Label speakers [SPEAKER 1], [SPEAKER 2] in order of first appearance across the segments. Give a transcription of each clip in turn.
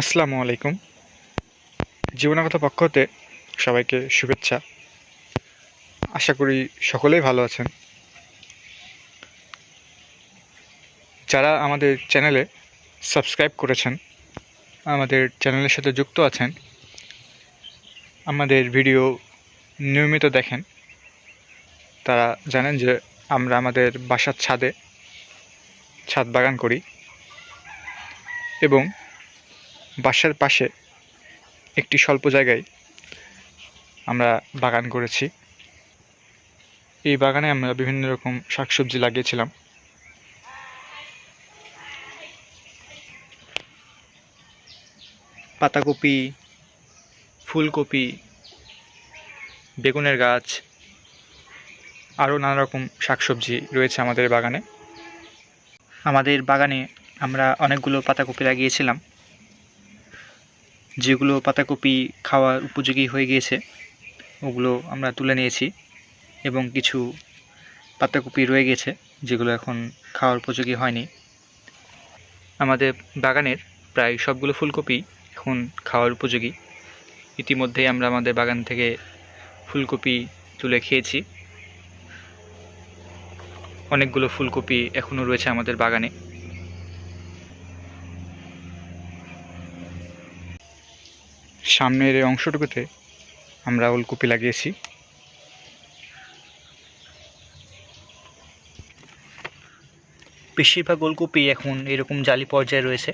[SPEAKER 1] আসসালামু আলাইকুম। জীবনাগত পক্ষ হতে সবাইকে শুভেচ্ছা। আশা করি সকলেই ভালো আছেন। যারা আমাদের চ্যানেলে সাবস্ক্রাইব করেছেন, আমাদের চ্যানেলের সাথে যুক্ত আছেন, আমাদের ভিডিও নিয়মিত দেখেন, তারা জানেন যে আমরা আমাদের বাসার ছাদে ছাদ বাগান করি এবং বাসার পাশে একটি স্বল্প জায়গায় আমরা বাগান করেছি। এই বাগানে আমরা বিভিন্ন রকম শাকসবজি লাগিয়েছিলাম। পাতাকপি, ফুলকপি, বেগুনের গাছ, আরও নানা রকম শাকসবজি রয়েছে আমাদের বাগানে। আমাদের বাগানে আমরা অনেকগুলো পাতাকপি লাগিয়েছিলাম। যেগুলো পাতাকপি খাওয়ার উপযোগী হয়ে গিয়েছে, ওগুলো আমরা তুলে নিয়েছি এবং কিছু পাতাকপি রয়ে গেছে যেগুলো এখন খাওয়ার উপযোগী হয়নি। আমাদের বাগানের প্রায় সবগুলো ফুলকপি এখন খাওয়ার উপযোগী। ইতিমধ্যেই আমরা আমাদের বাগান থেকে ফুলকপি তুলে খেয়েছি। অনেকগুলো ফুলকপি এখনও রয়েছে আমাদের বাগানে। সামনের অংশটুকুতে আমরা ওলকপি লাগিয়েছি। বেশিরভাগ ওলকপি এখন এরকম জালি পর্যায়ে রয়েছে।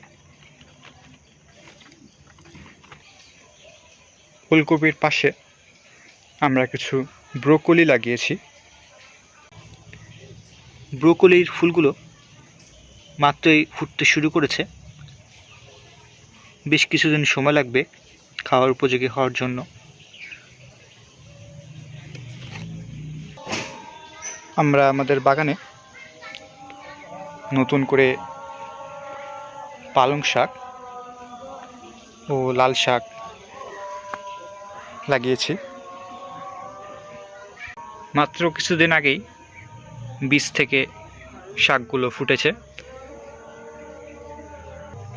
[SPEAKER 1] ওলকপির পাশে আমরা কিছু ব্রোকলি লাগিয়েছি। ব্রোকলির ফুলগুলো মাত্রই ফুটতে শুরু করেছে। বেশ কিছুদিন সময় লাগবে খাওয়ার উপযোগী হওয়ার জন্য। আমরা আমাদের বাগানে নতুন করে পালং শাক ও লাল শাক লাগিয়েছি। মাত্র কিছুদিন আগেই বীজ থেকে শাকগুলো ফুটেছে।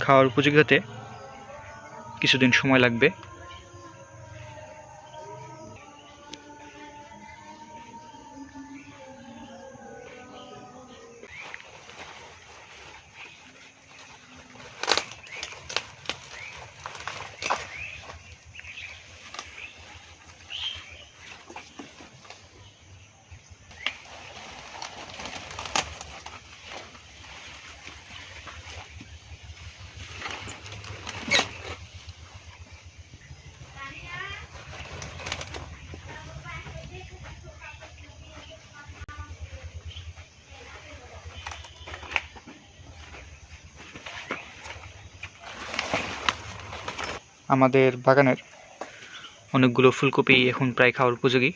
[SPEAKER 1] খাওয়ার উপযোগী হতে কিছুদিন সময় লাগবে। আমাদের বাগানের অনেকগুলো ফুলকপি এখন প্রায় খাওয়ার উপযোগী।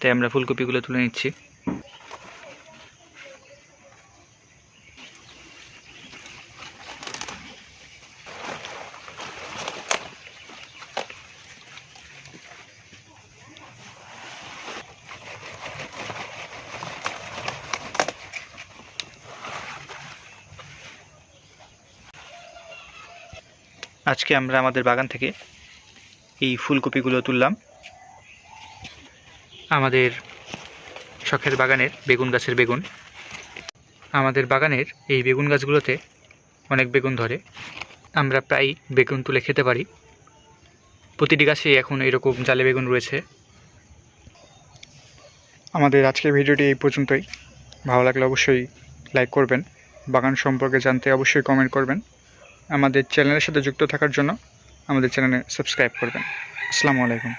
[SPEAKER 1] তাই আমরা ফুলকপিগুলো তুলে নিচ্ছি। আজকে আমরা আমাদের বাগান থেকে এই ফুলকপিগুলো তুললাম। আমাদের শখের বাগানের বেগুন গাছের বেগুন। আমাদের বাগানের এই বেগুন গাছগুলোতে অনেক বেগুন ধরে। আমরা প্রায় বেগুন তুলে খেতে পারি। প্রতিটি গাছে এখন এরকম জালে বেগুন রয়েছে। আমাদের আজকের ভিডিওটি এই পর্যন্তই। ভালো লাগলে অবশ্যই লাইক করবেন। বাগান সম্পর্কে জানতে অবশ্যই কমেন্ট করবেন। আমাদের চ্যানেলের সাথে যুক্ত থাকার জন্য আমাদের চ্যানেলে সাবস্ক্রাইব করবেন। আসসালামু আলাইকুম।